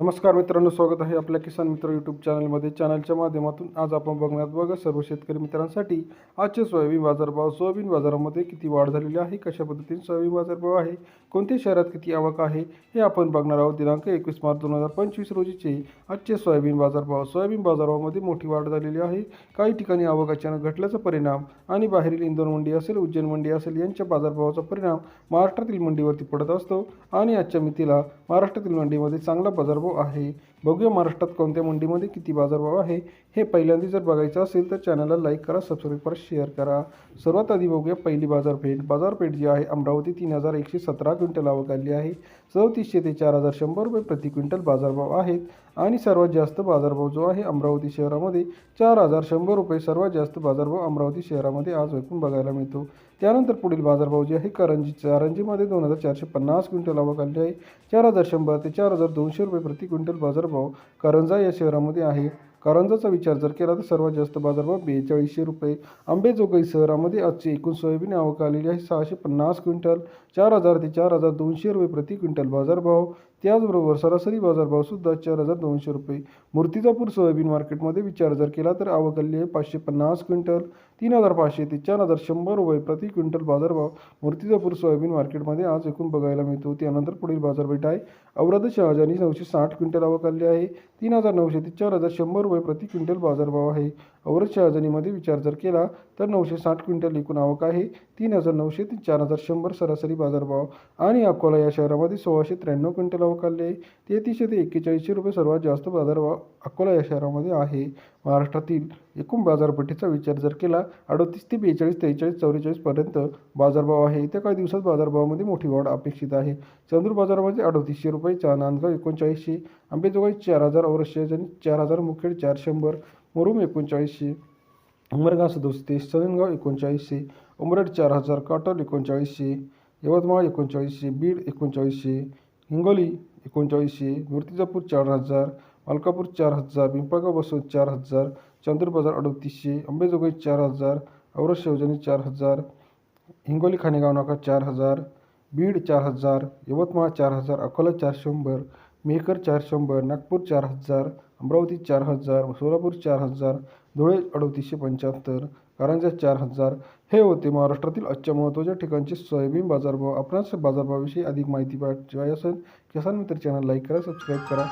नमस्कार मित्रांनो स्वागत आहे आपल्या किसान मित्र यूट्यूब चॅनलमध्ये चॅनलच्या माध्यमातून आज आपण बघण्यात बघा सर्व शेतकरी मित्रांसाठी आजचे सोयाबीन बाजारभाव. सोयाबीन बाजारामध्ये किती वाढ झालेली आहे? कशा पद्धतीने सोयाबीन बाजारभाव आहे? कोणत्या शहरात किती आवक आहे? हे आपण बघणार आहोत दिनांक एकवीस मार्च दोन हजार पंचवीस रोजीचे आजचे सोयाबीन बाजारभाव. सोयाबीन बाजारभावामध्ये मोठी वाढ झालेली आहे. काही ठिकाणी आवक अचानक घटल्याचा परिणाम आणि बाहेरील इंदोर मंडी असेल उज्जैन मंडी असेल यांच्या बाजारभावाचा परिणाम महाराष्ट्रातील मंडीवरती पडत असतो आणि आजच्या मितीला महाराष्ट्रातील मंडीमध्ये चांगला बाजारभाव आहे. बघूया महाराष्ट्रात कोणत्या मंडीमध्ये किती बाजारभाव आहे. हे पहिल्यांदा जर बघायचं असेल तर चॅनलला लाईक करा सबस्क्राईब करा शेअर करा. सर्वात आधी बघूया पहिली बाजारपेठ. बाजारपेठ जी आहे अमरावती तीन हजार एकशे सतरा क्विंटल आवक आली आहे. चौतीसशे ते चार हजार शंभर रुपये प्रति क्विंटल बाजारभाव आहेत. आणि सर्वात जास्त बाजारभाव जो आहे अमरावती शहरामध्ये चार हजार शंभर रुपये सर्वात जास्त बाजारभाव अमरावती शहरामध्ये आज ऐकून बघायला मिळतो. त्यानंतर पुढील बाजारभाव जे आहे करंजी करंजीमध्ये दोन हजार चारशे पन्नास क्विंटल आवक आली आहे. चार हजार शंभर ते चार हजार दोनशे रुपये प्रति क्विंटल बाजारभाव हो. करंजा या शहरामध्ये आहे. करंजाचा विचार जर केला तर सर्वात जास्त बाजारभाव बेचाळीसशे रुपये. आंबेजोगाई शहरामध्ये आजची एकूण सोयाबीन आवक आलेली आहे. सहाशे पन्नास क्विंटल. चार हजार ते चार हजार दोनशे रुपये प्रति क्विंटल बाजारभाव. त्याचबरोबर सरासरी बाजारभावसुद्धा चार हजार दोनशे रुपये. मूर्तिजापूर सोयाबीन मार्केटमध्ये विचार जर केला तर आवक आलेली आहे पाचशे पन्नास क्विंटल तीन हजार पाचशे ते चार हजार शंभर रुपये प्रति क्विंटल बाजारभाव मूर्तिजापूर सोयाबीन मार्केटमध्ये आज एकूण बघायला मिळतो. त्यानंतर पुढील बाजारपेठ आहे. औरद शहाजानी नऊशे साठ क्विंटल आवक आली आहे. तीन हजार नऊशे ते चार हजार शंभर रुपये प्रति क्विंटल बाजारभाव आहे. औरद शहाजानीमध्ये विचार जर केला तर नऊशे साठ क्विंटल एकूण आवक आहे. तीन हजार नऊशे ते चार हजार शंभर सरासरी बाजारभाव. आणि अकोला या शहरामध्ये सोळाशे त्र्याण्णव क्विंटल आवक आली तेहतीसशे ते एक्केचाळीसशे रुपये सर्वात जास्त बाजारभाव अकोला या शहरामध्ये आहे. महाराष्ट्रातील एकूण बाजारपेठेचा विचार जर केला अडतीस ते बेचाळीस त्रेचाळीस चौवेचाळीसपर्यंत बाजारभाव आहे. येत्या काही दिवसात बाजारभावामध्ये मोठी वाढ अपेक्षित आहे. चंद्र बाजारामध्ये अडतीसशे रुपये चा नांदगाव एकोणचाळीसशे आंबेजोगाई चार हजार औरशे चार हजार मुखेड चार शंभर मुरुम एकोणचाळीसशे उमरगाव सदोतीस सनगाव एकोणचाळीसशे उमरड चार हजार काटोल एकोणचाळीसशे यवतमाळ एकोणचाळीसशे बीड एकोणचाळीसशे हिंगोली एकोणचाळीसशे मूर्तिजापूर चार हजार मलकापूर चार हजार पिंपळगाव बसवंत चार हजार चंद्र बाजार अडतीसशे अंबेजोगाई चार हजार औरस शिवजनी चार हजार हिंगोली खाणेगाव नाका चार हजार बीड चार हजार यवतमाळ चार हजार अकोला चार शंभर मेहकर चार शंभर नागपूर चार हजार अमरावती चार हजार सोलापूर चार हजार धुळे अडतीसशे पंच्याहत्तर कारंजा चार हजार. हे होते महाराष्ट्रातील आजच्या महत्त्वाच्या ठिकाणचे सोयाबीन बाजारभाव. आपणास बाजारभावाविषयी अधिक माहिती पाहिजे असेल किसान मित्र चॅनल लाईक करा सबस्क्राईब करा.